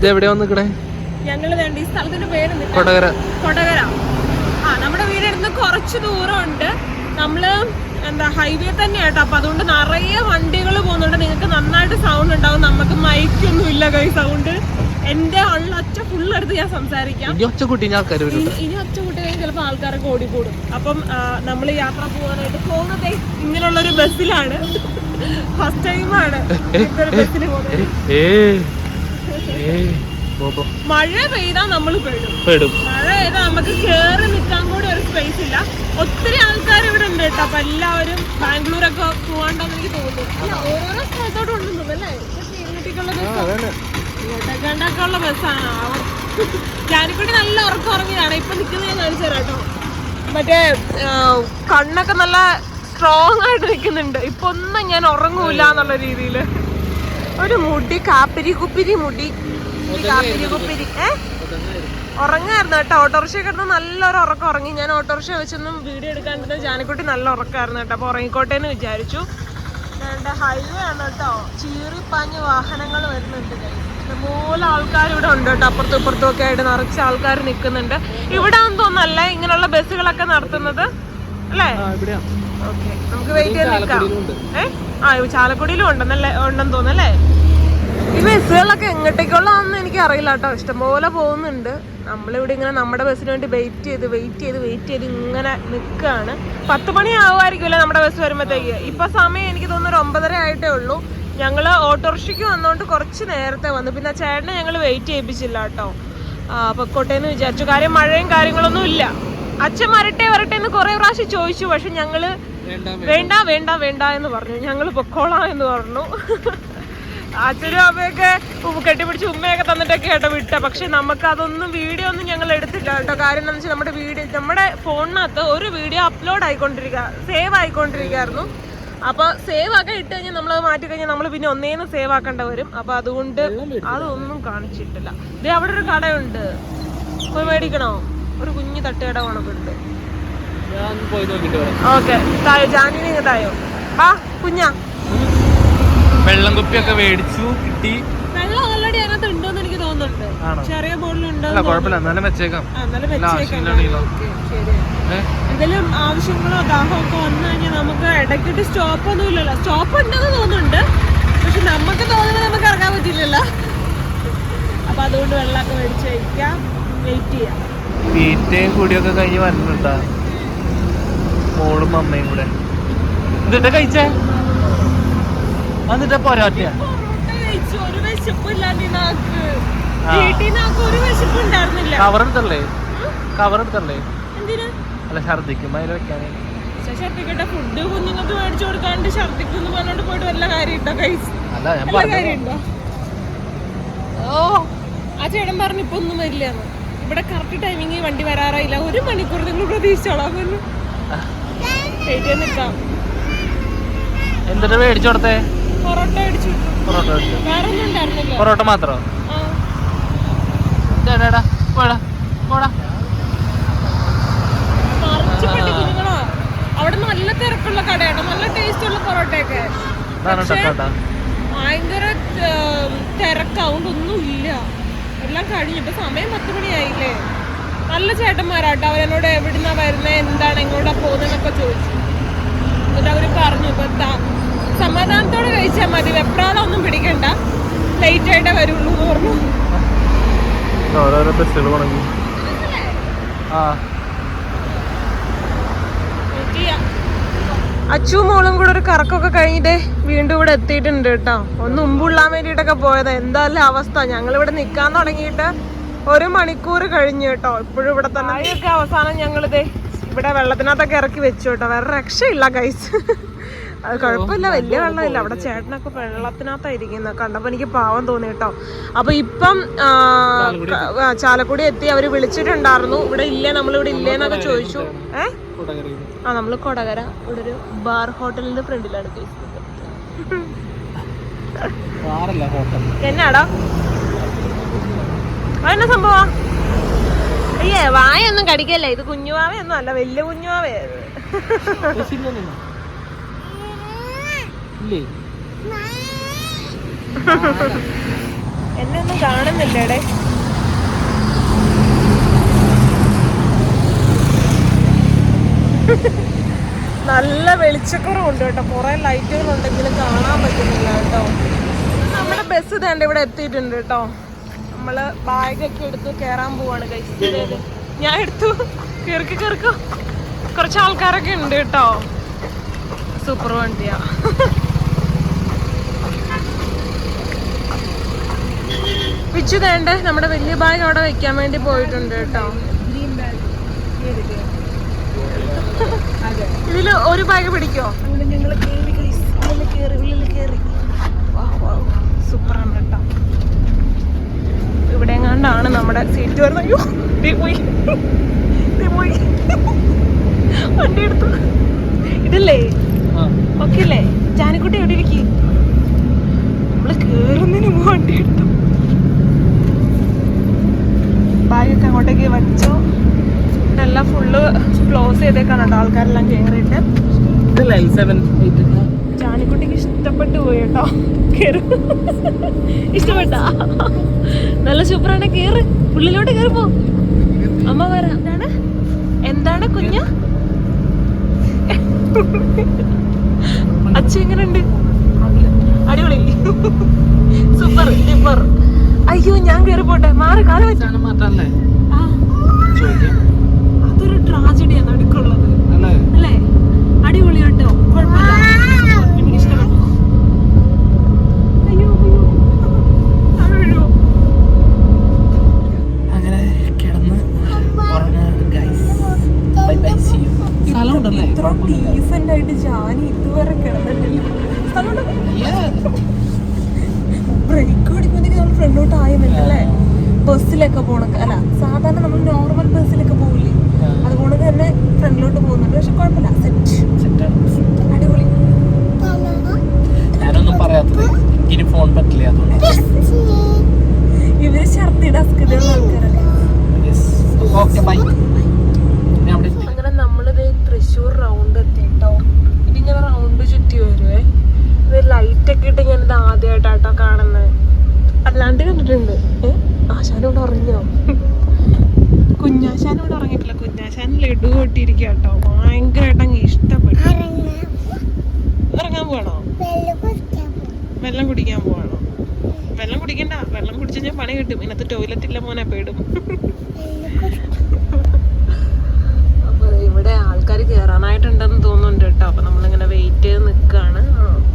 ഇത് എവിടെയാ വന്നിക്കണേ? ഞങ്ങൾ വേണ്ട ഈ സ്ഥലത്തിന്റെ പേര് കൊടകര. കൊടകര. ആ നമ്മുടെ വീടിന്ന് കുറച്ച് ദൂരമുണ്ട്. നമ്മൾ എന്താ ഹൈവേ തന്നെയാട്ടോ അപ്പൊ അതുകൊണ്ട് നിറയെ വണ്ടികൾ പോകുന്നുണ്ട്. നിങ്ങൾക്ക് നന്നായിട്ട് സൗണ്ട് ഉണ്ടാവും. നമുക്ക് മൈക്കൊന്നും ഇല്ല കൈ സൗണ്ട് എന്റെ ഉള്ള ഒച്ച ഫുൾ എടുത്ത് ഞാൻ സംസാരിക്കാം. ഇനി ഒച്ച കുട്ടി ആൾക്കാർ ഇനി- ഇനി ഒച്ച കൂട്ടി കഴിഞ്ഞാൽ ചിലപ്പോൾ ആൾക്കാരൊക്കെ ഓടിക്കൂടും. അപ്പം നമ്മൾ യാത്ര പോകാനായിട്ട് പോകുന്നത് ഇങ്ങനെയുള്ള ഒരു ബസ്സിലാണ് ഫസ്റ്റ് ടൈമാണ് ഒരു ബസ്സിൽ പോകുന്നത്. മഴ പെയ്താൽ നമ്മൾ പെടും. പെടും. മഴ പെയ്താൽ നമുക്ക് കേറി നിൽക്കാൻ കൂടി ഒരു സ്പേസ് ഇല്ല. ഒത്തിരി ആൾക്കാർ ഇവിടെ ഉണ്ട് കേട്ടോ. അപ്പൊ എല്ലാവരും ബാംഗ്ലൂരൊക്കെ പോവാണ്ടെന്ന് എനിക്ക് തോന്നുന്നു. അല്ല ഓരോരോ സ്ഥലത്തോട്ട് ഉണ്ടെന്ന് അല്ലേ? ഇങ്ങോട്ടേക്കുള്ള ബസ് ഇങ്ങോട്ടേക്കൊക്കെ ഉള്ള ബസ്സാണ്. ഞാനിക്കൂടി നല്ല ഉറക്കം ഉറങ്ങിയതാണ് ഇപ്പൊ നിൽക്കുന്നത് ഞാൻ കാണിച്ചു തരാം കേട്ടോ. മറ്റേ കണ്ണൊക്കെ നല്ല സ്ട്രോങ് ആയിട്ട് നിൽക്കുന്നുണ്ട് ഇപ്പൊ ഒന്നും ഞാൻ ഉറങ്ങൂല എന്നുള്ള രീതിയിൽ ഒരു മുടി കാപ്പിരി കുപ്പിരി മുടി. ഈ കാപ്പിരി കുപ്പിരി ഏ? ഉറങ്ങായിരുന്നു കേട്ടോ. ഓട്ടോറിക്ഷ കിടന്ന് നല്ലൊരു ഉറക്കം ഉറങ്ങി. ഞാൻ ഓട്ടോറിക്ഷ വെച്ചൊന്നും വീഡിയോ എടുക്കാണ്ടിരുന്ന ജാനക്കുട്ടി നല്ല ഉറക്കമായിരുന്നു കേട്ടോ. അപ്പൊ ഉറങ്ങിക്കോട്ടെ എന്ന് വിചാരിച്ചു. എന്റെ ഹൈവേ ആണ് കേട്ടോ. ചീറിപ്പാഞ്ഞ് വാഹനങ്ങൾ വരുന്നുണ്ട് മൂല ആൾക്കാർ ഇവിടെ ഉണ്ട് കേട്ടോ. അപ്പുറത്തും ഇപ്പുറത്തും ഒക്കെ ആയിട്ട് നിറച്ച് ആൾക്കാർ നിൽക്കുന്നുണ്ട്. ഇവിടെ ആണെന്ന് തോന്നല്ല ഇങ്ങനെയുള്ള ബസ്സുകളൊക്കെ നടത്തുന്നത്. അല്ലേ? ഓക്കെ നമുക്ക് വെയിറ്റ് ചെയ്ത് നിൽക്കാം. ഏ? ആ ചാലക്കുടിയിലും ഉണ്ടെന്നല്ലേ? ഉണ്ടെന്ന് തോന്നുന്നല്ലേ ഈ ബസ്സുകളൊക്കെ എങ്ങോട്ടേക്കുള്ളതാണെന്ന് എനിക്ക് അറിയില്ല കേട്ടോ. ഇഷ്ടംപോലെ പോകുന്നുണ്ട്. നമ്മളിവിടെ ഇങ്ങനെ നമ്മുടെ ബസ്സിന് വേണ്ടി വെയിറ്റ് ചെയ്ത് വെയിറ്റ് ചെയ്ത് വെയിറ്റ് ചെയ്ത് ഇങ്ങനെ നിൽക്കുകയാണ് പത്ത് മണി ആവുമായിരിക്കുമല്ലേ നമ്മുടെ ബസ് വരുമ്പോഴത്തേക്ക്? ഇപ്പം സമയം എനിക്ക് തോന്നുന്നു ഒരു ഒമ്പതര ആയിട്ടേ ഉള്ളൂ. ഞങ്ങൾ ഓട്ടോറിക്ഷയ്ക്ക് വന്നുകൊണ്ട് കുറച്ച് നേരത്തെ വന്നു. പിന്നെ ചേട്ടനെ ഞങ്ങൾ വെയിറ്റ് ചെയ്യിപ്പിച്ചില്ല കേട്ടോ. പൊക്കോട്ടെ എന്ന് വിചാരിച്ചു. കാര്യം മഴയും കാര്യങ്ങളൊന്നും ഇല്ല. അച്ഛൻ വരട്ടെ വരട്ടെ എന്ന് കുറെ പ്രാവശ്യം ചോദിച്ചു. പക്ഷെ ഞങ്ങൾ വേണ്ട വേണ്ട. വേണ്ട എന്ന് പറഞ്ഞു. ഞങ്ങൾ പൊക്കോളാം എന്ന് പറഞ്ഞു. അച്ഛനും അമ്മയൊക്കെ കെട്ടിപ്പിടിച്ച് ഉമ്മയൊക്കെ തന്നിട്ടൊക്കെ കേട്ടോ വിട്ട. പക്ഷെ നമുക്ക് അതൊന്നും വീഡിയോ ഒന്നും ഞങ്ങൾ എടുത്തില്ല കേട്ടോ. കാര്യം എന്താ വെച്ചാൽ നമ്മുടെ വീഡിയോ നമ്മുടെ ഫോണിനകത്ത് ഒരു വീഡിയോ അപ്ലോഡ് ആയിക്കൊണ്ടിരിക്കുക സേവ് ആയിക്കൊണ്ടിരിക്കുകയായിരുന്നു അപ്പൊ സേവ് ആക്കാൻ ഇട്ട് കഴിഞ്ഞാൽ നമ്മൾ അത് മാറ്റി കഴിഞ്ഞാൽ നമ്മൾ പിന്നെ ഒന്നേന്ന് സേവ് ആക്കേണ്ട വരും. അപ്പൊ അതുകൊണ്ട് അതൊന്നും കാണിച്ചിട്ടില്ല. ഇത് അവിടെ ഒരു കടയുണ്ട്. പോയി മേടിക്കണോ? ഒരു കുഞ്ഞു തട്ടുകട കണക്കുണ്ട് ഓക്കെ. തായോ? ജാനിനെ താഴോ തായോ? ആ കുഞ്ഞാ. വെള്ളം കുപ്പിയൊക്കെ മേടിച്ചു കിട്ടി. വെള്ളം ഓൾറെഡി അതിനകത്ത് ഉണ്ടോന്ന് എനിക്ക് തോന്നുന്നുണ്ട്? ചെറിയ ബോട്ടിലുണ്ടോ കുഴപ്പമില്ല. എന്നാലും വെച്ചേക്കാം. എന്തെങ്കിലും ആവശ്യങ്ങളോ ദാഹമോ ഒക്കെ വന്നു കഴിഞ്ഞാൽ നമുക്ക് ഇടയ്ക്കിട്ട് സ്റ്റോപ്പ് ഒന്നും ഇല്ലല്ലോ. സ്റ്റോപ്പ് ഉണ്ടെന്ന് തോന്നുന്നുണ്ട്. പക്ഷെ നമുക്ക് തോന്നുന്നത് നമുക്ക് ഇറങ്ങാൻ പറ്റില്ലല്ലോ. അപ്പൊ അതുകൊണ്ട് വെള്ളമൊക്കെ മേടിച്ച് കഴിക്കാം. വെയിറ്റ് ചെയ്യാം. തീറ്റയും കൂടിയൊക്കെ കഴിഞ്ഞ് വരുന്നുണ്ടാ മോളും അമ്മയും കൂടെ. ഇതിട്ട് കഴിച്ചേ? വിശപ്പ് ഉണ്ടായിരുന്നില്ല കവർ എടുത്തല്ലേ? കവർ എടുത്തല്ലേ? അല്ല ഛർദിക്കുമ്പോ അതിൽ വെക്കാനേ. ഛർദിക്കട്ടെ. ഫുഡ് കുഞ്ഞുങ്ങൾക്ക് മേടിച്ചു കൊടുക്കാണ്ട് ഛർദിക്കുന്നു പറഞ്ഞോണ്ട് പോയിട്ട് വല്ല കാര്യമുണ്ടോ കൈസ് അല്ല ഞാൻ കാര്യമുണ്ടോ? ഓ ആ ചേട്ടൻ പറഞ്ഞു ഇപ്പൊ ഒന്നും വരില്ലെന്ന്. ഇവിടെ കറക്റ്റ് ടൈമിങ് വണ്ടി വരാറായില്ല. ഒരു മണിക്കൂർ നിങ്ങൾ പ്രതീക്ഷിച്ചോളാം എന്നിട്ട് മേടിച്ചു കൊടുത്തേ? പൊറോട്ട അടിച്ചു പൊറോട്ട മേടിച്ചു വേറെ ഒന്നും ഉണ്ടായിരുന്നില്ല. പൊറോട്ട മാത്രോ? ആ. പോടാ. പോടാ അവിടെ നല്ല തിരക്കുള്ള കടയാണ് നല്ല ടേസ്റ്റ് ഉള്ള പൊറോട്ടയൊക്കെ. ഭയങ്കര തിരക്കാവുകൊണ്ട് ഒന്നും ഇല്ല. എല്ലാം കഴിഞ്ഞു. ഇപ്പൊ സമയം പത്ത് മണിയായില്ലേ. നല്ല ചേട്ടന്മാരാട്ടോ. അവരെന്നോട് എവിടുന്നാ വരുന്നത് എന്താണ് എങ്ങോട്ടാ പോകുന്നതെന്നൊക്കെ ചോദിച്ചു എന്നിട്ട് അവർ പറഞ്ഞു ഇപ്പൊ ദാ- സമാധാനത്തോടെ കഴിച്ചാൽ മതി. വെപ്രാളം ഒന്നും പിടിക്കണ്ട. ലേറ്റ് ആയിട്ടേ വരുള്ളൂ എന്ന് പറഞ്ഞു. ഓരോരോ ബസ്സുകൾ തുടങ്ങി ആ. അച്ചു മോളും കൂടെ ഒരു കറക്കൊക്കെ കഴിഞ്ഞിട്ട് വീണ്ടും ഇവിടെ എത്തിയിട്ടുണ്ട് കേട്ടോ. ഒന്ന് ഉമ്പുള്ളാൻ വേണ്ടിയിട്ടൊക്കെ പോയത്. എന്തായാലും അവസ്ഥ? ഞങ്ങൾ ഇവിടെ നിൽക്കാൻ തുടങ്ങിയിട്ട് ഒരു മണിക്കൂർ കഴിഞ്ഞു കേട്ടോ. ഇപ്പോഴും ഇവിടെ തന്നെ ആയൊക്കെ അവസാനം ഞങ്ങളിത് ഇവിടെ വെള്ളത്തിനകത്തൊക്കെ ഇറക്കി വെച്ചു കേട്ടോ. വേറെ രക്ഷയില്ല കൈസ് അത് കുഴപ്പമില്ല. വലിയ വെള്ളമില്ല. അവിടെ ചേട്ടനൊക്കെ വെള്ളത്തിനകത്തായിരിക്കുന്നത് കണ്ടപ്പോ എനിക്ക് പാവം തോന്നി കേട്ടോ. അപ്പൊ ഇപ്പം ചാലക്കുടി എത്തി. അവർ വിളിച്ചിട്ടുണ്ടായിരുന്നു. ഇവിടെ ഇല്ലേ? നമ്മളിവിടെ ഇല്ലേന്നൊക്കെ ചോദിച്ചു. ഏഹ് ആ നമ്മൾ കൊടകര. ഇവിടെ ഒരു ബാർ ഹോട്ടലിന്റെ ഫ്രണ്ടിലാണ് എന്നാടാ? അതെന്നാ സംഭവം? അയ്യേ വായൊന്നും കടിക്കല്ലേ? ഇത് കുഞ്ഞുവാവയൊന്നും അല്ല. വലിയ കുഞ്ഞുവാവേ ഇല്ലേ? എന്നെ ഒന്നും കാണുന്നില്ല എടേ നല്ല വെളിച്ചക്കുറവുണ്ട് കേട്ടോ. കുറെ ലൈറ്റുകൾ ഉണ്ടെങ്കിലും കാണാൻ പറ്റുന്നില്ല കേട്ടോ. നമ്മുടെ ബസ് തേണ്ട ഇവിടെ എത്തിയിട്ടുണ്ട് കേട്ടോ. നമ്മൾ ബാഗൊക്കെ എടുത്ത് കയറാൻ പോവാണ് കഴിച്ചത് ഞാൻ എടുത്തു. കയറിക്ക് കയറിക്കോ കുറച്ച് ആൾക്കാരൊക്കെ ഉണ്ട് കേട്ടോ. സൂപ്പർ വണ്ടിയാ. പിച്ചു തേണ്ട നമ്മുടെ വലിയ ബാഗ് അവിടെ വെക്കാൻ വേണ്ടി പോയിട്ടുണ്ട് കേട്ടോ. ഇതിൽ ഒരു ബാഗ് പിടിക്കോ? സൂപ്പറാണ് കേട്ടോ. ഇവിടെ എങ്ങാണ്ടാണ് നമ്മുടെ സീറ്റ് വരുന്നത്. അയ്യോ ദേ പോയി. ദേ പോയി. വണ്ടി എടുത്തു. ഇതല്ലേ? ഓക്കെ അല്ലേ? ജാനക്കുട്ടി എവിടെ ഇരിക്കും? നമ്മൾ കേറുന്നതിന് മുമ്പ് വണ്ടി എടുത്തു. ബാഗൊക്കെ അങ്ങോട്ടേക്ക് വലിച്ചു. എല്ലാം ഫുള്ള് ക്ലോസ് ചെയ്തേക്കാണ് കേട്ടോ ആൾക്കാരെല്ലാം കയറിയിട്ട് ചാണിക്കുട്ടിക്ക് ഇഷ്ടപ്പെട്ടു പോയി കേട്ടോ ഇഷ്ടപ്പെട്ടാ? നല്ല സൂപ്പറാണ് കേറ്. ഉള്ളിലോട്ട് കേറി പോ. അമ്മ വരാ എന്താണ്? എന്താണ് കുഞ്ഞ്? അച്ഛൻ എങ്ങനെയുണ്ട് അടിപൊളി. സൂപ്പർ സൂപ്പർ അയ്യോ ഞാൻ കേറി പോട്ടെ. മാറി കാല മാറ്റാനല്ലേ അതൊരു ട്രാജഡിയാണ് അടുക്കുള്ളത്. അല്ലേ? അടിപൊളി കേട്ടോ. കുഴപ്പമില്ല. ഇഷ്ടപ്പെട്ടു അയ്യോ അയ്യോ. അങ്ങനെ കിടന്ന് ഉറങ്ങാണ് guys bye bye see you സ്ഥലം ഉണ്ടല്ലേ ഇത്ര ഡീസന്റ് ആയിട്ട് ജാനി ഇതുവരെ കിടന്നിട്ടില്ല. ബ്രേക്ക് പിടിക്കുമ്പോഴത്തേക്ക് നമ്മൾ ഫ്രണ്ടോട്ട് ആയിരുന്നില്ലല്ലേ ബസ്സിലൊക്കെ പോണക്ക്. അല്ല സാധാരണ നമ്മൾ നോർമൽ ബസ്സിലൊക്കെ പോകില്ലേ അതുകൊണ്ട് തന്നെ ഫ്രണ്ടിലോട്ട് പോകുന്നുണ്ട്. പക്ഷെ കുഴപ്പമില്ല. സെറ്റ് അടിപൊളി. ഞാനൊന്നും പറയാത്തത്. എനിക്കിനി ഫോൺ പറ്റില്ല ഇവർ ഛർദിയുടെ അസ്കതയുള്ള ആൾക്കാരല്ലേ? ഞാൻ. അങ്ങനെ നമ്മളിത് തൃശ്ശൂർ റൗണ്ട് എത്തിട്ടോ. ഇതിങ്ങനെ റൗണ്ട് ചുറ്റി വരുവേ. ഇത് ലൈറ്റ് ഒക്കെ ഇട്ട് ഞാനിത് ആദ്യമായിട്ടാട്ടോ കാണുന്നത്. അല്ലാണ്ട് കണ്ടിട്ടുണ്ട്. ഏഹ് ആശാൻ ഇവിടെ ഉറങ്ങിയോ? കുഞ്ഞാശാൻ ഇവിടെ ഉറങ്ങിയിട്ടില്ല. കുഞ്ഞാശാൻ ലഡു കൊട്ടിയിരിക്കുക കേട്ടോ ഭയങ്കരമായിട്ട് അങ്ങ് ഇഷ്ടപ്പെട്ടു. ഇറങ്ങാൻ പോവാണോ? വെള്ളം കുടിക്കാൻ പോവാണോ? വെള്ളം കുടിക്കണ്ട. വെള്ളം കുടിച്ചാൽ ഞാൻ പണി കിട്ടും. ഇന്നത്തെ ടോയ്ലറ്റ് ഇല്ല മോനെ പേടും. അപ്പൊ ഇവിടെ ആൾക്കാർ കയറാനായിട്ടുണ്ടെന്ന് തോന്നുന്നുണ്ട് കേട്ടോ. അപ്പൊ നമ്മളിങ്ങനെ വെയിറ്റ് ചെയ്ത് നിൽക്കുകയാണ്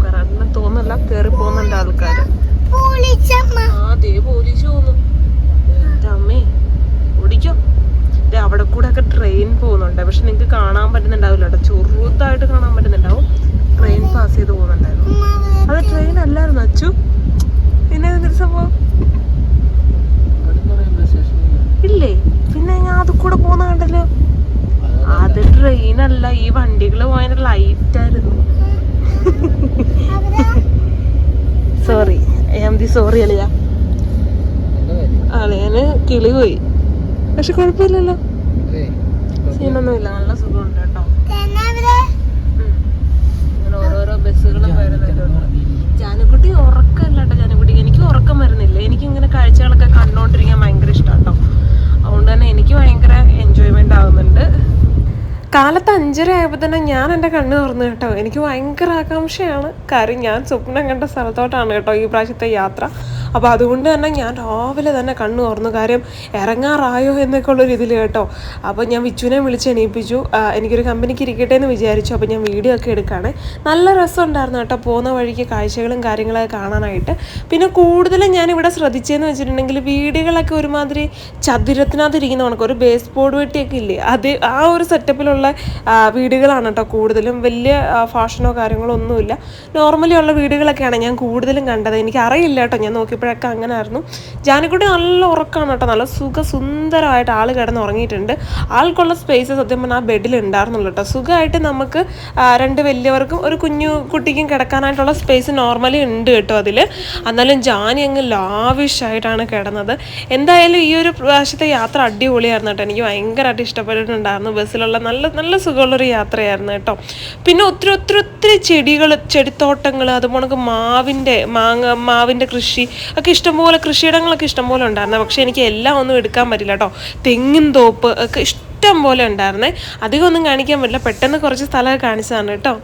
കയറാൻ തോന്നുന്നില്ല കയറി പോകുന്നുണ്ട് ആൾക്കാർ ആ ദേ പോലീസ് പോന്നു എന്റെ അമ്മേ ഓടിക്കോ ദേ അവിടെ കൂടെ ഒക്കെ ട്രെയിൻ പോകുന്നുണ്ട് പക്ഷെ നിങ്ങൾക്ക് കാണാൻ പറ്റുന്നുണ്ടാവില്ല കേട്ടോ. ചെറുതായിട്ട് കാണാൻ പറ്റുന്നുണ്ടാവും. ട്രെയിൻ പാസ് ചെയ്ത് പോകുന്നുണ്ടായിരുന്നു അത് ട്രെയിൻ അല്ലായിരുന്നു അച്ചു? പിന്നെ എന്തൊരു സംഭവം? ഇല്ലേ? പിന്നെ ഞാൻ അത് കൂടെ പോകുന്ന കണ്ടല്ലോ? അത് ട്രെയിൻ അല്ല. ഈ വണ്ടികൾ പോയതിന്റെ ലൈറ്റ് ആയിരുന്നു. സോറി ആം ദി സോറി അളിയ. അളിയന് കിളി പോയി. പക്ഷെ കുഴപ്പമില്ലല്ലോ. സീനൊന്നുമില്ല നല്ല സുഖമുണ്ട് കേട്ടോ. ഇങ്ങനെ ഓരോരോ ബസ്സുകളും വരുന്നുണ്ട് ജാനക്കുട്ടി ഉറക്കമല്ല കേട്ടോ ജാനക്കുട്ടി. എനിക്ക് ഉറക്കം വരുന്നില്ല. എനിക്ക് ഇങ്ങനെ കാഴ്ചകളൊക്കെ കണ്ടോണ്ടിരിക്കാൻ ഭയങ്കര ഇഷ്ടമാണ് കേട്ടോ. അതുകൊണ്ട് തന്നെ എനിക്ക് ഭയങ്കര എൻജോയ്മെന്റ് ആവുന്നുണ്ട്. കാലത്ത് അഞ്ചര ആയപ്പോൾ തന്നെ ഞാൻ എന്റെ കണ്ണ് തുറന്നു കേട്ടോ. എനിക്ക് ഭയങ്കര ആകാംക്ഷയാണ്. കാര്യം ഞാൻ സ്വപ്നം കണ്ട സ്ഥലത്തോട്ടാണ് കേട്ടോ ഈ പ്രാവശ്യത്തെ യാത്ര. അപ്പോൾ അതുകൊണ്ട് തന്നെ ഞാൻ രാവിലെ തന്നെ കണ്ണു തുറന്നു. കാര്യം ഇറങ്ങാറായോ എന്നൊക്കെ ഉള്ളൊരു ഇതിൽ കേട്ടോ. അപ്പോൾ ഞാൻ വിച്ചുവിനെ വിളിച്ച് എണീപ്പിച്ചു. എനിക്കൊരു കമ്പനിക്ക് ഇരിക്കട്ടെ എന്ന് വിചാരിച്ചു. അപ്പോൾ ഞാൻ വീഡിയോ ഒക്കെ എടുക്കുകയാണ് നല്ല രസം ഉണ്ടായിരുന്നു കേട്ടോ പോകുന്ന വഴിക്ക് കാഴ്ചകളും കാര്യങ്ങളൊക്കെ കാണാനായിട്ട്. പിന്നെ കൂടുതലും ഞാനിവിടെ ശ്രദ്ധിച്ചതെന്ന് വെച്ചിട്ടുണ്ടെങ്കിൽ വീടുകളൊക്കെ ഒരുമാതിരി ചതുരത്തിനകത്ത് ഇരിക്കുന്ന കണക്ക്. ഒരു ബേസ് ബോർഡ് വെട്ടിയൊക്കെ ഇല്ലേ? അത് ആ ഒരു സെറ്റപ്പിലുള്ള വീടുകളാണ് കേട്ടോ കൂടുതലും. വലിയ ഫാഷനോ കാര്യങ്ങളോ ഒന്നുമില്ല. നോർമലി ഉള്ള വീടുകളൊക്കെയാണ് ഞാൻ കൂടുതലും കണ്ടത്. എനിക്ക് അറിയില്ല കേട്ടോ. ഞാൻ നോക്കിയപ്പോഴൊക്കെ അങ്ങനെ ആയിരുന്നു ജാനക്കുട്ടി നല്ല ഉറക്കമാണ് കേട്ടോ. നല്ല സുഖ സുന്ദരമായിട്ട് ആൾ കിടന്ന് ഉറങ്ങിയിട്ടുണ്ട് ആൾക്കുള്ള സ്പേസ് സത്യം പറഞ്ഞാൽ ആ ബെഡിൽ ഉണ്ടായിരുന്നുള്ളൂ കേട്ടോ. സുഖമായിട്ട് നമുക്ക് രണ്ട് വലിയവർക്കും ഒരു കുഞ്ഞു കുട്ടിക്കും കിടക്കാനായിട്ടുള്ള സ്പേസ് നോർമലി ഉണ്ട് കേട്ടോ അതിൽ എന്നാലും ജാനി അങ്ങ് ലാവിഷായിട്ടാണ് കിടന്നത്. എന്തായാലും ഈ ഒരു പ്രാവശ്യത്തെ യാത്ര അടിപൊളിയായിരുന്നു കേട്ടോ. എനിക്ക് ഭയങ്കരമായിട്ട് ഇഷ്ടപ്പെട്ടിട്ടുണ്ടായിരുന്നു. ബസ്സിലുള്ള നല്ല നല്ല സുഖമുള്ളൊരു യാത്രയായിരുന്നു കേട്ടോ. പിന്നെ ഒത്തിരി ഒത്തിരി ഒത്തിരി ചെടികൾ ചെടിത്തോട്ടങ്ങൾ അതുപോലെ മാവിന്റെ മാങ്ങ മാവിന്റെ കൃഷി ഒക്കെ ഇഷ്ടംപോലെ കൃഷിയിടങ്ങളൊക്കെ ഇഷ്ടംപോലെ ഉണ്ടായിരുന്നു. പക്ഷെ എനിക്ക് എല്ലാം ഒന്നും എടുക്കാൻ പറ്റില്ല കേട്ടോ. തെങ്ങിൻ തോപ്പ് ഒക്കെ ഇഷ്ടം പോലെ ഉണ്ടായിരുന്നേ. അധികം ഒന്നും കാണിക്കാൻ പറ്റില്ല. പെട്ടെന്ന് കുറച്ച് സ്ഥലമൊക്കെ കാണിച്ചതാണ് കേട്ടോ.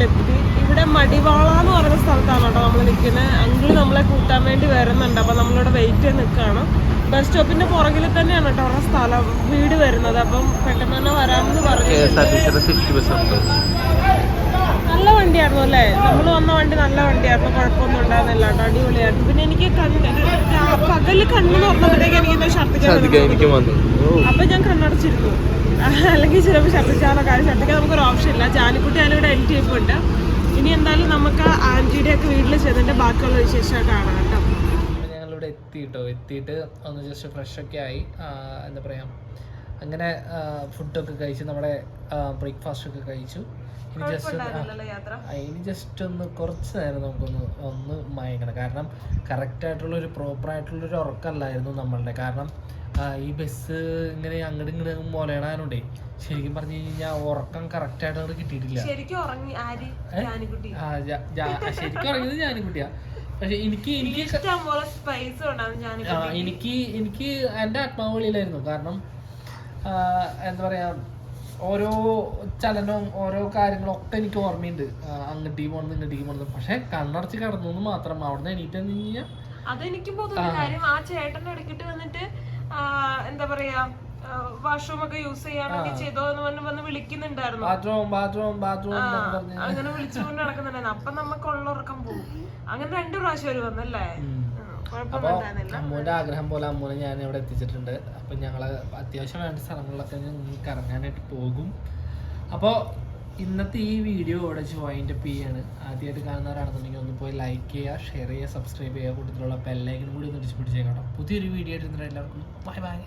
നഗരത്തിലെത്തി ഇവിടെ മടിവാള എന്ന് പറയുന്ന സ്ഥലത്താണ് കേട്ടോ നമ്മൾ നിൽക്കുന്നത് അങ്കിൾ നമ്മളെ കൂട്ടാൻ വേണ്ടി വരുന്നുണ്ട്. അപ്പം നമ്മളിവിടെ വെയിറ്റ് ചെയ്ത് നിൽക്കുകയാണ് ബസ് സ്റ്റോപ്പിന്റെ പുറകിൽ തന്നെയാണ് കേട്ടോ അവരുടെ സ്ഥലം വീട് വരുന്നത്. അപ്പം പെട്ടെന്ന് തന്നെ വരാമെന്ന് പറഞ്ഞു നല്ല വണ്ടിയായിരുന്നു അല്ലേ? നമ്മൾ വന്ന വണ്ടി നല്ല വണ്ടിയായിരുന്നു. കുഴപ്പമൊന്നും ഉണ്ടായിരുന്നില്ല കേട്ടോ. അടിപൊളിയായിരുന്നു. പിന്നെ എനിക്ക് പകൽ കണ്ണ് തുറന്നപ്പോഴത്തേക്ക് എനിക്ക് ഛർദ്ദിക്കാൻ അപ്പൊ ഞാൻ കണ്ണടച്ചിരുന്നു. അല്ലെങ്കിൽ ചിലപ്പോൾ ഛർദ്ദിച്ചാലോ കാര്യം ഛർദ്ദിക്കാൻ നമുക്കൊരു ഓപ്ഷൻ ഇല്ല. ജാലിക്കുട്ടി അതിനിവിടെ എൻ ടി എഫ് ഉണ്ട്. ഇനി എന്തായാലും നമുക്ക് ആന്റിയുടെ ഒക്കെ വീട്ടിൽ ചെന്നിട്ട് ബാക്കിയുള്ള വിശേഷം കാണാം കേട്ടോ. ഞങ്ങളിവിടെ എത്തി കേട്ടോ എത്തിയിട്ട് ഒന്ന് ജസ്റ്റ് ഫ്രഷ് ഒക്കെ ആയി. എന്താ പറയുക അങ്ങനെ ഫുഡൊക്കെ കഴിച്ച് നമ്മുടെ ബ്രേക്ക്ഫാസ്റ്റ് ഒക്കെ കഴിച്ചു. ഇനി ജസ്റ്റ് ഇനി ജസ്റ്റ് ഒന്ന് കുറച്ച് നേരം നമുക്കൊന്ന് ഒന്ന് മയങ്ങണം. കാരണം കറക്റ്റ് ആയിട്ടുള്ള ഒരു ഒരു ഉറക്കമല്ലായിരുന്നു നമ്മളുടെ. കാരണം ഈ ബസ് ഇങ്ങനെ അങ്ങോട്ട് ഇങ്ങോട്ട് മോലയിടാനുണ്ടേ ശരിക്കും പറഞ്ഞു കഴിഞ്ഞാൽ ഉറക്കം കറക്റ്റ് ആയിട്ട് അങ്ങോട്ട് കിട്ടിയിട്ടില്ല. ശരിക്കും ഉറങ്ങി. ആര്? ജാനിക്കുട്ടി. ആ, ജ- ജ- ശരിക്കും അറിയുന്നത് ഞാനും കുട്ടിയാ പക്ഷെ എനിക്ക് എനിക്ക് എനിക്ക് എനിക്ക് എന്റെ ആത്മാവളിയിലായിരുന്നു കാരണം എന്താ പറയാ ഓരോ ചലനവും ഓരോ കാര്യങ്ങളും ഒക്കെ എനിക്ക് ഓർമ്മയുണ്ട്. അങ്ങോട്ടേക്ക് പോകണം ഇങ്ങോട്ടേക്ക് പോകണം പക്ഷെ കണ്ണടച്ച് കിടന്നു മാത്രം മാത്രം നിന്ന് എണീറ്റ് കഴിഞ്ഞാൽ അതെനിക്കും പോകുന്ന കാര്യം. ആ ചേട്ടൻ ഇടയ്ക്കിട്ട് വന്നിട്ട് എന്താ പറയാ വാഷ്റൂം ഒക്കെ യൂസ് ചെയ്യാനൊക്കെ ചെയ്തോ എന്ന് പറഞ്ഞ് വന്ന് വിളിക്കുന്നുണ്ടായിരുന്നു. ബാത്റൂം ബാത്റൂം ബാത്റൂം അങ്ങനെ വിളിച്ചുകൊണ്ട് നടക്കുന്നുണ്ടായിരുന്നു. അപ്പൊ നമുക്ക് ഉള്ളുറക്കം പോകും അങ്ങനെ രണ്ടു പ്രാവശ്യം അവർ വന്നല്ലേ? അപ്പൊ അമ്മൂന്റെ ആഗ്രഹം പോലെ അമ്മൂനെ ഞാൻ ഇവിടെ എത്തിച്ചിട്ടുണ്ട്. അപ്പൊ ഞങ്ങൾ അത്യാവശ്യം വേണ്ട സ്ഥലങ്ങളിലൊക്കെ ഇറങ്ങാനായിട്ട് കറങ്ങാനായിട്ട് പോകും. അപ്പോൾ ഇന്നത്തെ ഈ വീഡിയോ ഇവിടെ ജോയിന്റ് അപ്പ് ചെയ്യാണ്. ആദ്യമായിട്ട് കാണുന്നവരാണെന്നുണ്ടെങ്കിൽ ഒന്ന് പോയി ലൈക്ക് ചെയ്യുക ഷെയർ ചെയ്യുക സബ്സ്ക്രൈബ് ചെയ്യുക കൂട്ടത്തിലുള്ള ബെല്ലൈക്കനും കൂടി ഒന്ന് ഇടിച്ച് പിടിച്ചേക്കാം പുതിയൊരു വീഡിയോ ആയിട്ട് എല്ലാവർക്കും. Bye bye